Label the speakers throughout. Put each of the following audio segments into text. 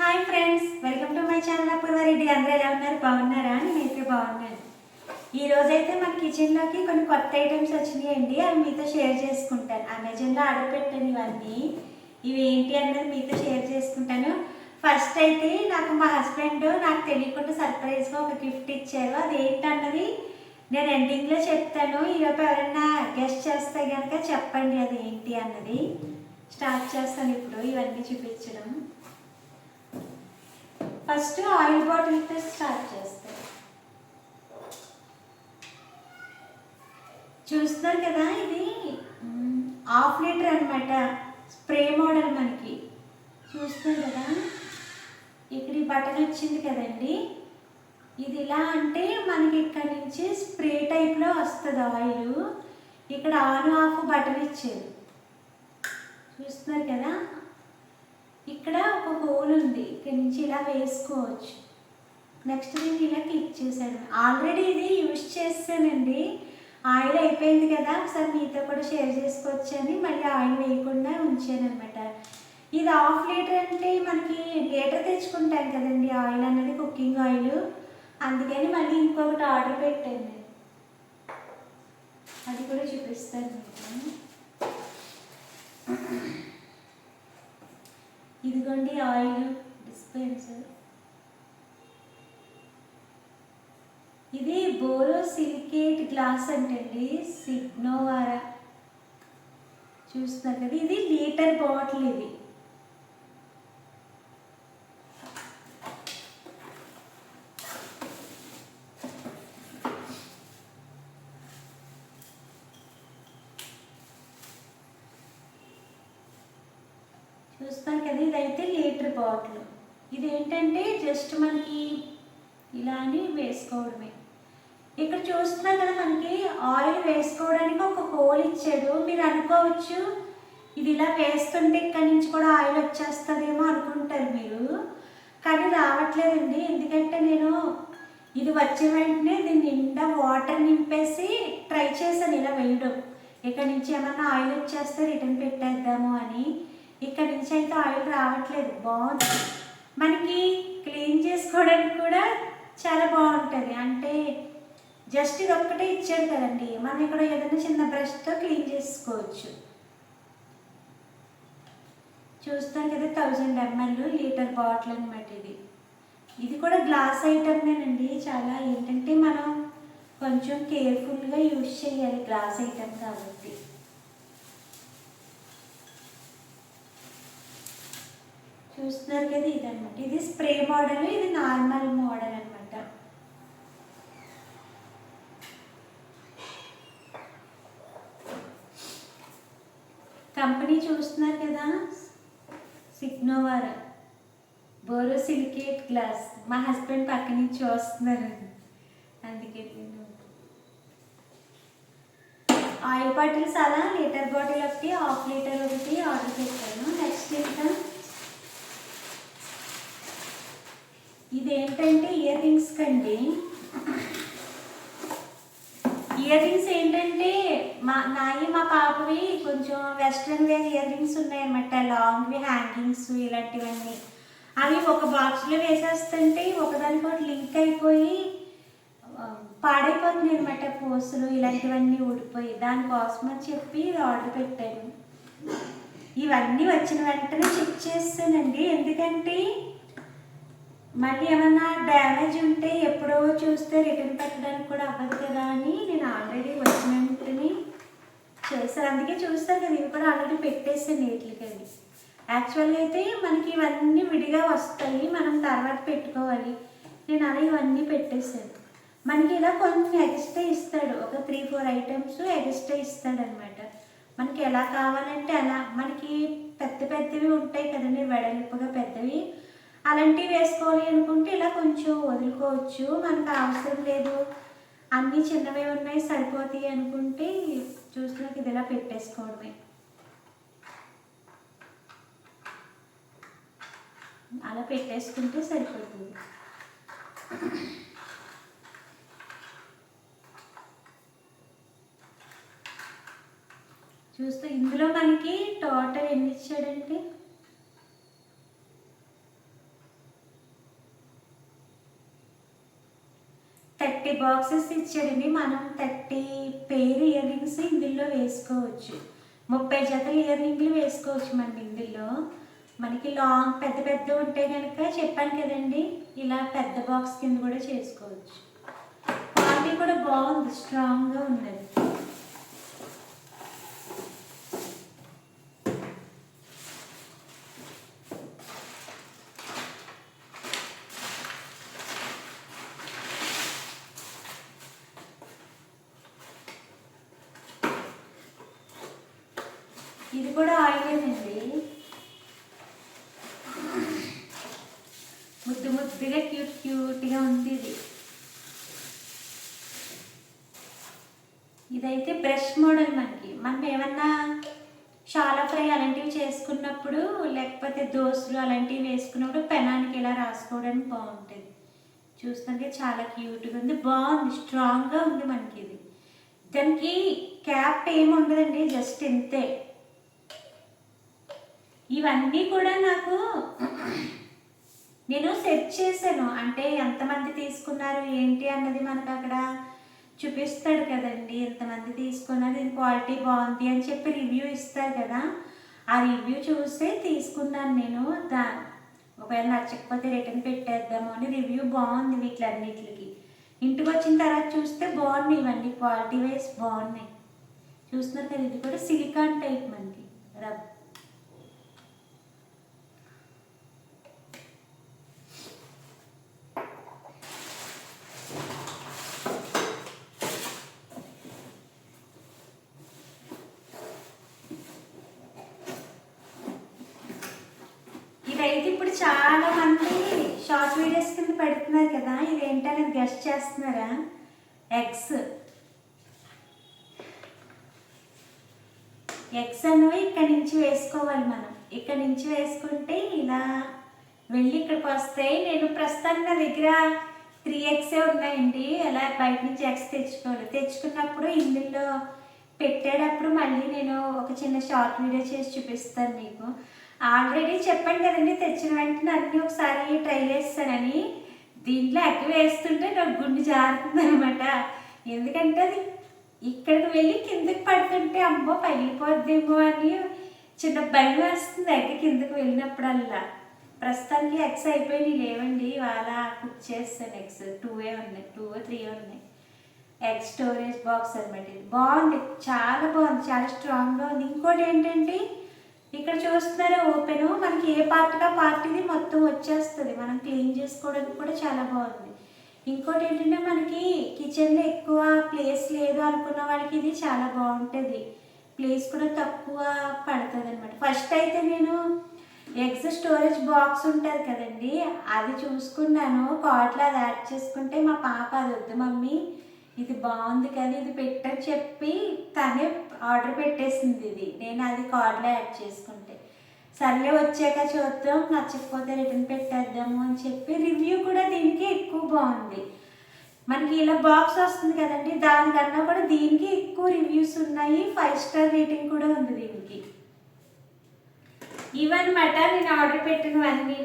Speaker 1: Hi friends welcome to my channel Apoorva Reddy అందరూ ఎలా ఉన్నారు? బాగున్నారా? అని నేనైతే బాగున్నాను. ఈరోజైతే రోజైతే మన కిచెన్లోకి కొన్ని కొత్త ఐటమ్స్ వచ్చినాయండి. అవి మీతో షేర్ చేసుకుంటాను. అమెజాన్లో ఆర్డర్ పెట్టాను ఇవన్నీ. ఇవి ఏంటి అన్నది మీతో షేర్ చేసుకుంటాను. ఫస్ట్ అయితే నాకు మా హస్బెండ్ నాకు తెలియకుండా సర్ప్రైజ్గా ఒక గిఫ్ట్ ఇచ్చారు. అది ఏంటన్నది నేను ఎండింగ్లో చెప్తాను. ఈరోజు ఎవరైనా గెస్ట్ చేస్తే కనుక చెప్పండి అది ఏంటి అన్నది. స్టార్ట్ చేస్తాను ఇప్పుడు. ఇవన్నీ చూపించడం. ఫస్ట్ ఆయిల్ బాటిల్తో స్టార్ట్ చేస్తాను చూస్తున్నారు కదా ఇది? హాఫ్ లీటర్ అనమాట స్ప్రే మోడల్ మనకి. చూస్తున్నారు కదా? ఇక్కడ ఈ బటన్ వచ్చింది కదండి. ఇది ఇలా అంటే మనకి ఇక్కడ నుంచి స్ప్రే టైప్లో వస్తుంది ఆయిల్. ఇక్కడ ఆన్ ఆఫ్ బటన్ ఇచ్చారు చూస్తున్నారు కదా? ఇక్కడ ఒక హోల్ ఉంది. ఇక్కడ నుంచి ఇలా వేసుకోవచ్చు. నెక్స్ట్ నేను ఇలా క్లిక్ చేశాను. ఆల్రెడీ ఇది యూజ్ చేస్తానండి ఆయిల్ అయిపోయింది కదా ఒకసారి మీతో కూడా షేర్ చేసుకోవచ్చని మళ్ళీ ఆయిల్ వేయకుండా ఉంచాను అనమాట ఇది హాఫ్ లీటర్ అంటే మనకి లీటర్ తెచ్చుకుంటాం కదండి ఆయిల్ అనేది కుకింగ్ ఆయిల్. అందుకని మళ్ళీ ఇంకొకటి ఆర్డర్ పెట్టండి అది కూడా చూపిస్తాను మీకు. ఇదిగోండి ఆయిల్? డిస్పెన్సర్ ఇది బోరో సిలికేట్ గ్లాస్ అంటండి సిగ్నోవారా చూస్తున్నారు కదా ఇది లీటర్ బాటిల్ ఇది. చూస్తాను కదా ఇదైతే లీటర్ బాటిల్. ఇది ఏంటంటే జస్ట్ మనకి ఇలా అని వేసుకోవడమే. ఇక్కడ చూస్తున్నా కదా మనకి ఆయిల్ వేసుకోవడానికి ఒక హోల్ ఇచ్చాడు. మీరు అనుకోవచ్చు ఇది ఇలా వేస్తుంటే ఇక్కడ నుంచి కూడా ఆయిల్ వచ్చేస్తుందేమో అనుకుంటారు మీరు. కానీ రావట్లేదండి. ఎందుకంటే నేను ఇది వచ్చే వెంటనే దీని నిండా వాటర్ నింపేసి ట్రై చేశాను ఇలా వేయడం. ఇక్కడ నుంచి ఏమన్నా ఆయిల్ వచ్చేస్తే రిటర్న్ పెట్టేద్దాము అని. ఇక్కడ నుంచి అయితే ఆయిల్ రావట్లేదు. బాగుంది. మనకి క్లీన్ చేసుకోవడానికి కూడా చాలా బాగుంటుంది. అంటే జస్ట్ ఇది ఒక్కటే ఇచ్చారు కదండి. మనం ఇక్కడ ఏదైనా చిన్న బ్రష్తో క్లీన్ చేసుకోవచ్చు. చూస్తాం కదా థౌజండ్ ఎంఎల్ లీటర్ బాటిల్ అనమాట ఇది. ఇది కూడా గ్లాస్ ఐటమ్నేనండి చాలా ఏంటంటే మనం కొంచెం కేర్ఫుల్గా యూజ్ చేయాలి గ్లాస్ ఐటమ్ కాబట్టి. చూస్తున్నారు కదా ఇదన్నమాట. ఇది స్ప్రే మోడల్ ఇది నార్మల్ మోడల్ అనమాట కంపెనీ చూస్తున్నారు కదా? సిగ్నోవారా బోరో సిలికేట్ గ్లాస్ మా హస్బెండ్ పక్క నుంచి చూస్తున్నారు అందుకే నేను ఆయిల్ బాటిల్స్ అలా లీటర్ బాటిల్ ఒకటి హాఫ్ లీటర్ ఒకటి ఆర్డర్ పెట్టాను నెక్స్ట్ ఇంకా ఇదేంటంటే ఇయర్ రింగ్స్ కండి. ఇయర్ రింగ్స్ ఏంటంటే మా నాయి మా పాపవి కొంచెం వెస్ట్రన్ వేర్ ఇయర్ రింగ్స్ ఉన్నాయన్నమాట. లాంగ్వి హ్యాంగింగ్స్ ఇలాంటివన్నీ. అవి ఒక బాక్స్లో వేసేస్తుంటే ఒకదానికొకటి లింక్ అయిపోయి పాడైపోతుంది అనమాట పోసులు ఇలాంటివన్నీ ఊడిపోయి. దానికోసం అని చెప్పి ఇది ఆర్డర్ పెట్టాను. ఇవన్నీ వచ్చిన వెంటనే చెక్ చేస్తానండి. ఎందుకంటే మళ్ళీ ఏమన్నా డ్యామేజ్ ఉంటే ఎప్పుడో చూస్తే రిటర్న్ పెట్టడానికి కూడా అవ్వదు కదా అని నేను ఆల్రెడీ వచ్చిన వెంటనే చేశాను. అందుకే చూస్తాను కదా ఇవి కూడా ఆల్రెడీ పెట్టేసాను వీటికని యాక్చువల్గా అయితే మనకి ఇవన్నీ విడిగా వస్తాయి మనం తర్వాత పెట్టుకోవాలి. నేను అలా ఇవన్నీ పెట్టేశాను. మనకి ఇలా కొంచెం ఎక్స్ట్రా ఇస్తాడు. ఒక త్రీ ఫోర్ ఐటమ్స్ ఎక్స్ట్రా ఇస్తాడు అనమాట మనకి ఎలా కావాలంటే అలా. మనకి పెద్ద పెద్దవి ఉంటాయి కదండి వెడల్పుగా పెద్దవి. అలాంటివి వేసుకోవాలి అనుకుంటే ఇలా కొంచెం వదులుకోవచ్చు. మనకు అవసరం లేదు. అన్నీ చిన్నవే ఉన్నాయి సరిపోతాయి అనుకుంటే చూసినాక ఇది ఇలా పెట్టేసుకోవడమే. అలా పెట్టేసుకుంటే సరిపోతుంది. చూస్తే ఇందులో మనకి టోటల్ ఎన్ని ఇచ్చాడంటే థర్టీ బాక్సెస్ ఇచ్చాడండి మనం థర్టీ పేర్ ఇయర్ రింగ్స్ ఇందులో వేసుకోవచ్చు. ముప్పై జతల ఇయర్ రింగ్లు వేసుకోవచ్చు మనం ఇందులో. మనకి లాంగ్ పెద్ద పెద్ద ఉంటే కనుక చెప్పాను కదండి ఇలా పెద్ద బాక్స్ కింద కూడా చేసుకోవచ్చు. క్వాలిటీ కూడా బాగుంది స్ట్రాంగ్గా ఉన్నది. ఇది కూడా ఆయిలేనండి. ముద్దు ముద్దుగా క్యూట్ క్యూట్గా ఉంది ఇది. ఇదైతే బ్రష్ మోడల్ మనకి. మనం ఏమన్నా షాలా ఫ్రై అలాంటివి చేసుకున్నప్పుడు లేకపోతే దోశలు అలాంటివి వేసుకున్నప్పుడు పెనానికి ఇలా రాసుకోవడానికి బాగుంటుంది. చూస్తుంటే చాలా క్యూట్గా ఉంది. బాగుంది. స్ట్రాంగ్గా ఉంది మనకి ఇది. దానికి క్యాప్ ఏమి ఉండదండి జస్ట్ ఇంతే. ఇవన్నీ కూడా నాకు నేను సెర్చ్ చేశాను. అంటే ఎంతమంది తీసుకున్నారు ఏంటి అన్నది మనకు అక్కడ చూపిస్తాడు కదండి. ఎంతమంది తీసుకున్నారు దీని క్వాలిటీ బాగుంది అని చెప్పి రివ్యూ ఇస్తారు కదా. ఆ రివ్యూ చూస్తే తీసుకున్నాను నేను. దా ఒకవేళ నచ్చకపోతే రిటర్న్ పెట్టేద్దాము అని రివ్యూ బాగుంది వీటిలన్నిటికి. ఇంటికి వచ్చిన తర్వాత చూస్తే బాగున్నాయి ఇవన్నీ. క్వాలిటీ వైజ్ బాగున్నాయి. చూస్తున్నారు కదా ఇది కూడా సిలికాన్ టైప్ మనకి రబ్ ఇదైతే ఇప్పుడు చాలా మంది షార్ట్ వీడియోస్ కింద పెడుతున్నారు కదా ఇది ఏంటనేది గెస్ట్ చేస్తున్నారా? ఎగ్స్ ఎగ్స్ అన్నవి ఇక్కడ నుంచి వేసుకోవాలి మనం. ఇక్కడ నుంచి వేసుకుంటే ఇలా వెళ్ళి ఇక్కడికి వస్తాయి. నేను ప్రస్తుతానికి నా దగ్గర త్రీ ఎగ్సే ఉన్నాయండి. అలా బయట నుంచి ఎగ్స్ తెచ్చుకోవాలి. తెచ్చుకున్నప్పుడు ఇందులో పెట్టేటప్పుడు మళ్ళీ నేను ఒక చిన్న షార్ట్ వీడియో చేసి చూపిస్తాను మీకు. ఆల్రెడీ చెప్పాను కదండి తెచ్చిన వెంటనే అన్నీ ఒకసారి ట్రై చేస్తానని. దీంట్లో అగ్గి వేస్తుంటే నాకు గుండె జారుతుంది అనమాట ఎందుకంటే అది ఇక్కడికి వెళ్ళి కిందకి పడుతుంటే అమ్మో పగిలిపోద్దేమో అని చిన్న భయం వేస్తుంది అగ్గి కిందకి వెళ్ళినప్పుడల్లా. ప్రస్తుతానికి ఎగ్స్ అయిపోయి లేవండి. ఇవాళ కుక్ చేస్తాను ఎగ్స్. టూ ఏ ఉన్నాయి టూ త్రీ ఉన్నాయి. ఎగ్ స్టోరేజ్ బాక్స్ అనమాట ఇది. బాగుంది చాలా బాగుంది చాలా స్ట్రాంగ్గా ఉంది. ఇంకోటి ఏంటంటే ఇక్కడ చూస్తున్నారా ఓపెన్. మనకి ఏ పార్ట్గా పార్టీది మొత్తం వచ్చేస్తుంది. మనం క్లీన్ చేసుకోవడానికి కూడా చాలా బాగుంది. ఇంకోటి ఏంటంటే మనకి కిచెన్లో ఎక్కువ ప్లేస్ లేదు అనుకున్న వాళ్ళకి ఇది చాలా బాగుంటుంది. ప్లేస్ కూడా తక్కువ పడుతుంది అనమాట ఫస్ట్ అయితే నేను ఎగ్స్ స్టోరేజ్ బాక్స్ ఉంటుంది కదండి అది చూసుకున్నాను. కార్ట్లో అది యాడ్ చేసుకుంటే మా పాప అది వద్దు మమ్మీ. ఇది బాగుంది కదా ఇది పెట్టని చెప్పి తనే ఆర్డర్ పెట్టేసింది ఇది. నేను అది కార్డ్లో యాడ్ చేసుకుంటే. సర్లే వచ్చాక చూద్దాం. నచ్చకపోతే రిటర్న్ పెట్టేద్దాము అని చెప్పి రివ్యూ కూడా దీనికి ఎక్కువ బాగుంది. మనకి ఇలా బాక్స్ వస్తుంది కదండి దానికన్నా కూడా దీనికి ఎక్కువ రివ్యూస్ ఉన్నాయి. ఫైవ్ స్టార్ రేటింగ్ కూడా ఉంది దీనికి. ఇవన్నమాట నేను ఆర్డర్ పెట్టినవన్నీ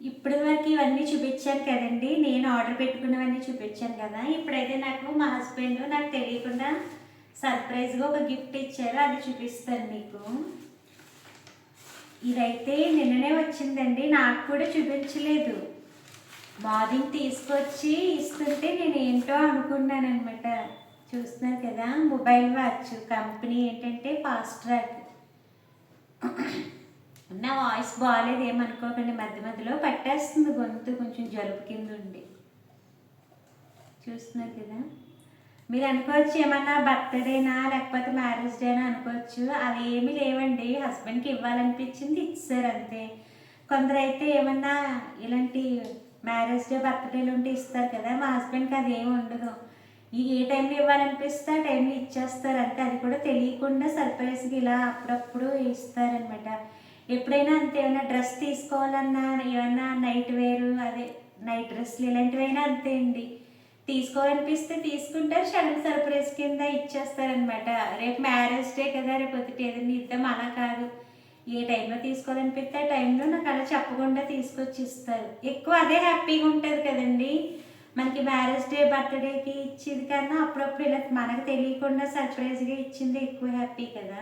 Speaker 1: ఇప్పటి వరకు ఇవన్నీ చూపించాను కదండి. నేను ఆర్డర్ పెట్టుకున్నవన్నీ చూపించాను కదా. ఇప్పుడైతే నాకు మా హస్బెండ్ నాకు తెలియకుండా సర్ప్రైజ్గా ఒక గిఫ్ట్ ఇచ్చారు అది చూపిస్తాను మీకు. ఇదైతే నిన్ననే వచ్చిందండి నాకు కూడా చూపించలేదు. మార్నింగ్ తీసుకొచ్చి ఇస్తుంటే నేను ఏంటో అనుకున్నాను అనమాట చూస్తున్నారు కదా మొబైల్ వాచ్ కంపెనీ ఏంటంటే ఫాస్ట్ ట్రాక్. నా వాయిస్ బాగాలేదు ఏమనుకోకండి మధ్య మధ్యలో పట్టేస్తుంది గొంతు కొంచెం జలుపు కింద ఉండి చూస్తున్నారు కదా. మీరు అనుకోవచ్చు ఏమన్నా బర్త్డేనా లేకపోతే మ్యారేజ్ డేనా అనుకోవచ్చు అవి ఏమీ లేవండి. హస్బెండ్కి ఇవ్వాలనిపించింది ఇచ్చారు అంతే. కొందరు అయితే ఏమన్నా ఇలాంటి మ్యారేజ్ డే బర్త్డేలు ఉంటే ఇస్తారు కదా మా హస్బెండ్కి అది ఏమి ఉండదు. ఈ ఏ టైంలో ఇవ్వాలనిపిస్తే ఆ టైంలో ఇచ్చేస్తారు అంతే. అది కూడా తెలియకుండా సర్ప్రైజ్కి ఇలా అప్పుడప్పుడు ఇస్తారనమాట ఎప్పుడైనా అంతే ఏమైనా డ్రెస్ తీసుకోవాలన్నా ఏమన్నా నైట్ వేరు అదే నైట్ డ్రెస్లు ఇలాంటివైనా అంతే అండి. తీసుకోవాలనిపిస్తే తీసుకుంటారు సడన్ సర్ప్రైజ్ కింద ఇచ్చేస్తారనమాట రేపు మ్యారేజ్ డే కదా రేపు పొద్దుట ఏదైనా ఇద్దాం అలా కాదు. ఏ టైంలో తీసుకోవాలనిపిస్తే ఆ టైంలో నాకు అలా చెప్పకుండా తీసుకొచ్చి ఇస్తారు ఎక్కువ అదే హ్యాపీగా ఉంటుంది కదండి. మనకి మ్యారేజ్ డే బర్త్డేకి ఇచ్చింది కన్నా అప్పుడప్పుడు ఇలా మనకు తెలియకుండా సర్ప్రైజ్గా ఇచ్చింది ఎక్కువ హ్యాపీ కదా.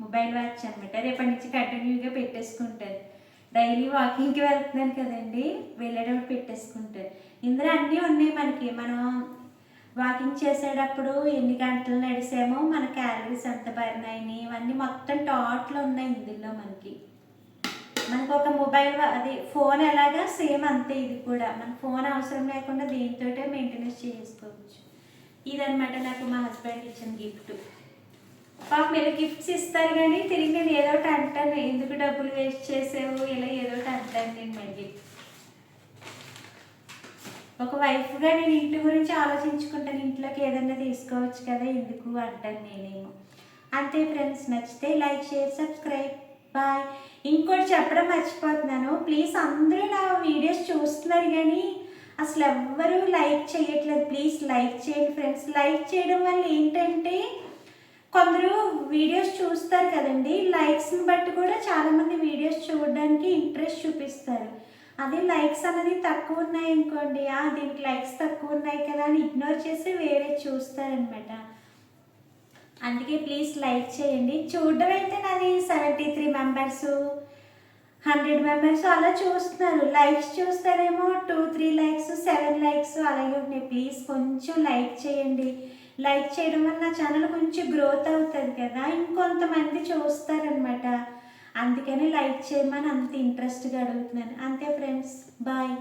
Speaker 1: మొబైల్ వాచ్ అనమాట రేపటి నుంచి కంటిన్యూగా పెట్టేసుకుంటారు. డైలీ వాకింగ్కి వెళ్తున్నాను కదండి. వెళ్ళేటప్పుడు పెట్టేసుకుంటారు. ఇందులో అన్నీ ఉన్నాయి మనకి. మనం వాకింగ్ చేసేటప్పుడు ఎన్ని గంటలు నడిసామో మన క్యాలరీస్ ఎంత బర్న్ అయినాయి ఇవన్నీ మొత్తం టాట్లు ఉన్నాయి ఇందులో మనకి. మనకు ఒక మొబైల్ అది ఫోన్ ఎలాగా సేమ్ అంతే ఇది కూడా. మన ఫోన్ అవసరం లేకుండా దీంతో మెయింటెనెన్స్ చేసుకోవచ్చు. ఇదనమాట నాకు మా హస్బెండ్ ఇచ్చిన గిఫ్ట్ పాప మీరు గిఫ్ట్స్ ఇస్తారు కానీ తిరిగి నేను ఏదో ఒకటి అంటాను. ఎందుకు డబ్బులు వేస్ట్ చేసావు? ఇలా ఏదో ఒకటి అంటాను నేను మళ్ళీ ఒక వైఫ్గా నేను ఇంటి గురించి ఆలోచించుకుంటాను ఇంట్లోకి ఏదైనా తీసుకోవచ్చు కదా ఎందుకు అంటాను నేనేమో. అంతే ఫ్రెండ్స్ నచ్చితే లైక్ షేర్ సబ్స్క్రైబ్ బాయ్ ఇంకోటి చెప్పడం మర్చిపోతున్నాను. ప్లీజ్ అందరూ నా వీడియోస్ చూస్తున్నారు కానీ అసలు ఎవ్వరూ లైక్ చేయట్లేదు. ప్లీజ్ లైక్ చేయండి ఫ్రెండ్స్ లైక్ చేయడం వల్ల ఏంటంటే కొందరు వీడియోస్ చూస్తారు కదండి. లైక్స్ని బట్టి కూడా చాలామంది వీడియోస్ చూడడానికి ఇంట్రెస్ట్ చూపిస్తారు. అదే లైక్స్ అనేది తక్కువ ఉన్నాయి అనుకోండి. దీనికి లైక్స్ తక్కువ ఉన్నాయి కదా అని ఇగ్నోర్ చేసి వేరే చూస్తారనమాట. అందుకే ప్లీజ్ లైక్ చేయండి. చూడడం అయితే నాది seventy three members hundred members అలా చూస్తున్నారు. Likes చూస్తారేమో two three likes seven likes అలాగే ఉన్నాయి ప్లీజ్ కొంచెం లైక్ చేయండి. లైక్ చేయడం వల్ల నా ఛానల్ కొంచెం గ్రోత్ అవుతుంది కదా. ఇంకొంతమంది చూస్తారనమాట. అందుకని లైక్ చేయమని అంత ఇంట్రెస్ట్గా అడుగుతున్నాను. అంతే ఫ్రెండ్స్ బాయ్